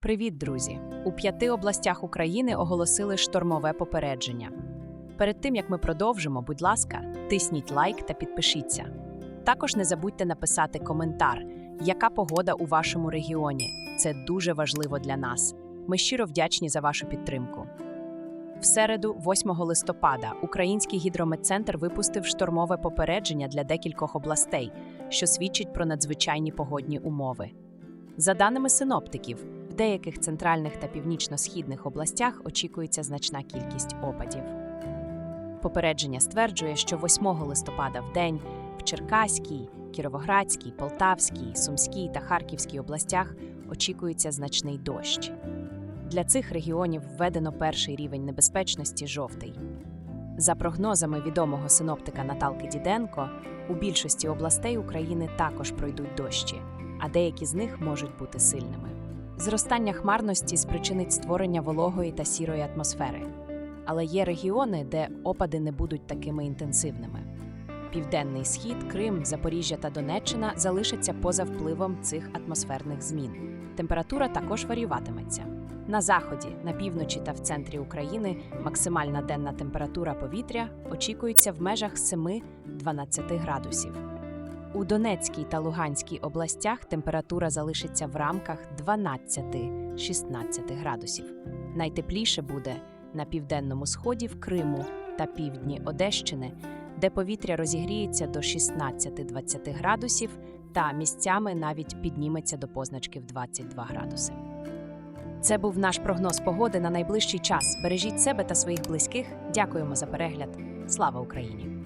Привіт, друзі! У п'яти областях України оголосили штормове попередження. Перед тим як ми продовжимо, будь ласка, тисніть лайк та підпишіться. Також не забудьте написати коментар, яка погода у вашому регіоні. Це дуже важливо для нас. Ми щиро вдячні за вашу підтримку. В середу, 8 листопада, Український гідрометцентр випустив штормове попередження для декількох областей, що свідчить про надзвичайні погодні умови. За даними синоптиків, деяких центральних та північно-східних областях очікується значна кількість опадів. Попередження стверджує, що 8 листопада в день в Черкаській, Кіровоградській, Полтавській, Сумській та Харківській областях очікується значний дощ. Для цих регіонів введено перший рівень небезпечності жовтий. За прогнозами відомого синоптика Наталки Діденко, у більшості областей України також пройдуть дощі, а деякі з них можуть бути сильними. Зростання хмарності спричинить створення вологої та сірої атмосфери. Але є регіони, де опади не будуть такими інтенсивними. Південний схід, Крим, Запоріжжя та Донеччина залишаться поза впливом цих атмосферних змін. Температура також варіюватиметься. На заході, на півночі та в центрі України максимальна денна температура повітря очікується в межах 7-12 градусів. У Донецькій та Луганській областях температура залишиться в рамках 12-16 градусів. Найтепліше буде на південному сході в Криму та півдні Одещини, де повітря розігріється до 16-20 градусів та місцями навіть підніметься до позначки в 22 градуси. Це був наш прогноз погоди на найближчий час. Бережіть себе та своїх близьких. Дякуємо за перегляд. Слава Україні!